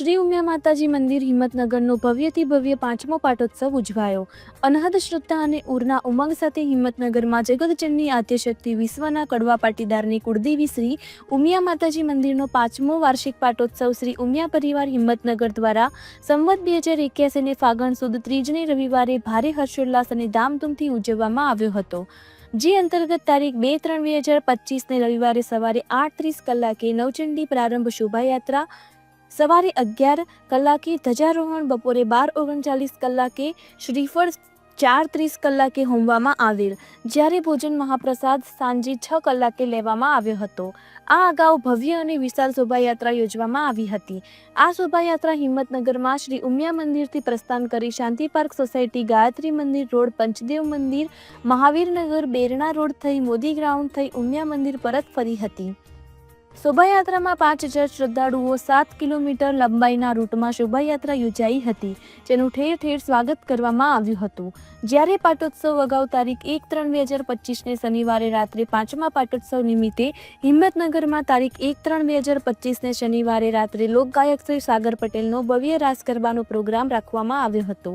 Shri Umiya Mataji મંદિર હિંમતનગરનો ભવ્યથી ભવ્ય પાંચમો પાટોત્સવ ઉજવાયો. અનહદ શ્રદ્ધા અને ઉરના ઉમંગ સાથે હિંમતનગરમાં જગતજનની આદ્યશક્તિ વિશ્વના કડવા પાટીદારની કુળદેવી શ્રી ઉમિયા માતાજી મંદિરનો પાંચમો વાર્ષિક પાટોત્સવ શ્રી ઉમિયા પરિવાર હિંમતનગર દ્વારા સંવત બે હજાર એક્યાસીને ફાગણ સુદ ત્રીજને રવિવારે ભારે હર્ષોલ્લાસ અને ધામધૂમથી ઉજવવામાં આવ્યો હતો. જે અંતર્ગત તારીખ બે ત્રણ બે હજાર પચીસને રવિવારે સવારે આઠ ત્રીસ કલાકે નવચંડી પ્રારંભ શોભાયાત્રા સવારે અગિયાર કલાકે ધ્વજારોહણ, બપોરે બાર ઓગણચાલીસ કલાકે શ્રીફળ, ચાર ત્રીસ કલાકે હોમવામાં આવેલ. જ્યારે ભોજન મહાપ્રસાદ સાંજે છ કલાકે લેવામાં આવ્યો હતો. આ અગાઉ ભવ્ય અને વિશાળ શોભાયાત્રા યોજવામાં આવી હતી. આ શોભાયાત્રા હિંમતનગરમાં શ્રી ઉમિયા મંદિરથી પ્રસ્થાન કરી શાંતિ પાર્ક સોસાયટી, ગાયત્રી મંદિર રોડ, પંચદેવ મંદિર, મહાવીરનગર, બેરણા રોડ થઈ, મોદી ગ્રાઉન્ડ થઈ ઉમિયા મંદિર પરત ફરી હતી. શોભાયાત્રામાં પાંચ હજાર શ્રદ્ધાળુઓ સાત કિલોમીટર લંબાઈના રૂટમાં શોભાયાત્રા યોજાઈ હતી, જેનું ઠેર ઠેર સ્વાગત કરવામાં આવ્યું હતું. જ્યારે પાટોત્સવ અગાઉ તારીખ એક ત્રણ બે હજાર પચીસને શનિવારે રાત્રે પાંચમા પાટોત્સવ નિમિત્તે હિંમતનગરમાં તારીખ એક ત્રણ બે હજાર પચીસને શનિવારે રાત્રે લોકગાયક શ્રી સાગર પટેલનો ભવ્ય રાસ ગરબાનો પ્રોગ્રામ રાખવામાં આવ્યો હતો.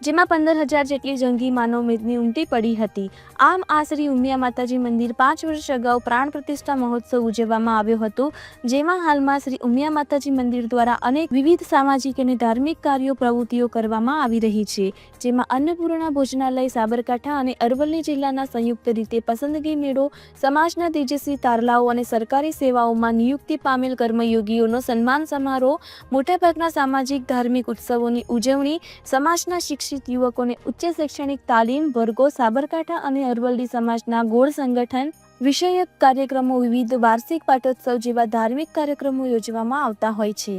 જેમાં પંદર હજાર જેટલી જંગી માનવ મેદની ઉમટી પડી હતી. આમ આ શ્રી ઉમિયા માતાજી મંદિર પાંચ વર્ષ અગાઉ પ્રાણ પ્રતિષ્ઠા મહોત્સવ ઉજવવામાં આવ્યો હતો, જેમાં હાલમાં શ્રી ઉમિયા માતાજી મંદિર દ્વારા અનેક વિવિધ સામાજિક અને ધાર્મિક કાર્યો, પ્રવૃત્તિઓ કરવામાં આવી રહી છે, જેમાં અન્નપૂર્ણા ભોજનાલય, સાબરકાંઠા અને અરવલ્લી જિલ્લાના સંયુક્ત રીતે પસંદગી મેળો, સમાજના તેજસ્વી તારલાઓ અને સરકારી સેવાઓમાં નિયુક્તિ પામેલ કર્મયોગીઓનો સન્માન સમારોહ, મોટાભાગના સામાજિક ધાર્મિક ઉત્સવોની ઉજવણી, સમાજના શિક્ષિત યુવકોને ઉચ્ચ શૈક્ષણિક તાલીમ વર્ગો સાબરકાંઠા અને અરવલ્લી સમાજના ગોળ સંગઠન, વિષયક કાર્યક્રમો, વિવિધ વાર્ષિક પાટોત્સવ જેવા ધાર્મિક કાર્યક્રમો યોજવામાં આવતા હોય છે.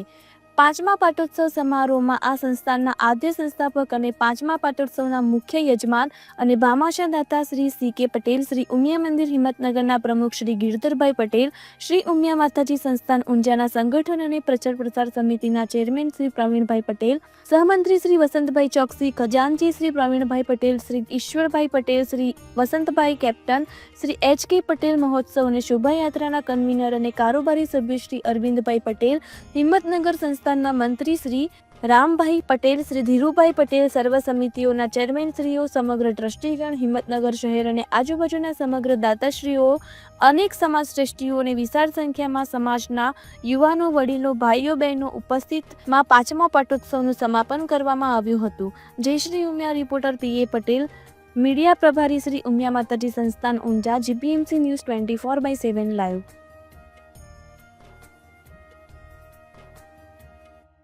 પાંચમા પાટોત્સવ સમારોહમાં આ સંસ્થાના આદ્ય સંસ્થાપક અને પાંચમા પાટોત્સવના મુખ્ય યજમાન અને ભામાશા દાતા શ્રી સી કે પટેલ, શ્રી ઉમિયા મંદિર હિંમતનગરના પ્રમુખ શ્રી ગિરધરભાઈ પટેલ, શ્રી ઉમિયા માતાજી સંસ્થાન ઊંઝાના સંગઠન અને પ્રચાર પ્રસાર સમિતિના ચેરમેન શ્રી પ્રવીણભાઈ પટેલ, સહમંત્રી Shri Vasantbhai Choksi ખજાનજી Shri Pravinbhai Patel, Shri Ishwarbhai Patel, Shri Vasantbhai captain, Shri H K Patel મહોત્સવ અને શોભાયાત્રાના કન્વીનર અને કારોબારી સભ્ય શ્રી અરવિંદભાઈ પટેલ, હિંમતનગર સંસ્થાનના મંત્રી શ્રી રામભાઈ પટેલ, શ્રી ધીરુભાઈ પટેલ, સર્વ સમિતિઓના ચેરમેન શ્રીઓ, સમગ્ર ટ્રસ્ટીગણ, હિંમતનગર શહેર અને આજુબાજુના સમગ્ર દાતાશ્રીઓ, અનેક સમાજ શ્રેષ્ઠીઓ અને વિશાળ સંખ્યામાં સમાજના યુવાનો, વડીલો, ભાઈઓ, બહેનો ઉપસ્થિતમાં પાંચમા પાટોત્સવનું સમાપન કરવામાં આવ્યું હતું. જય Shri Umiya, reporter P A Patel, media પ્રભારી શ્રી ઉમિયા માતાજી, સંસ્થાન Unjha, GPMC news twenty four by seven live.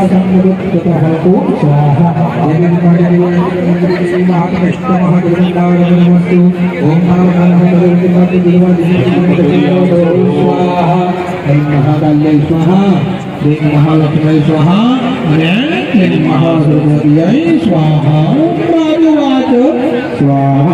శ్రీనివాసంకు మహాకృష్ణమహాగృందావస్తు ఓం నామకాలహంతి స్వాహ శ్రీ మహాకాల్యై స్వాహ శ్రీ మహాలక్ష్మై స్వాహ శ్రీ మహాసరస్వత్యై స్వాహ స్వాహ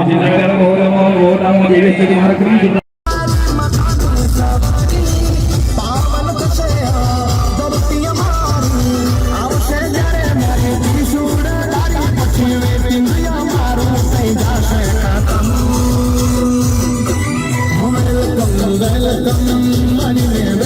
മണിവേദം മണിവേദം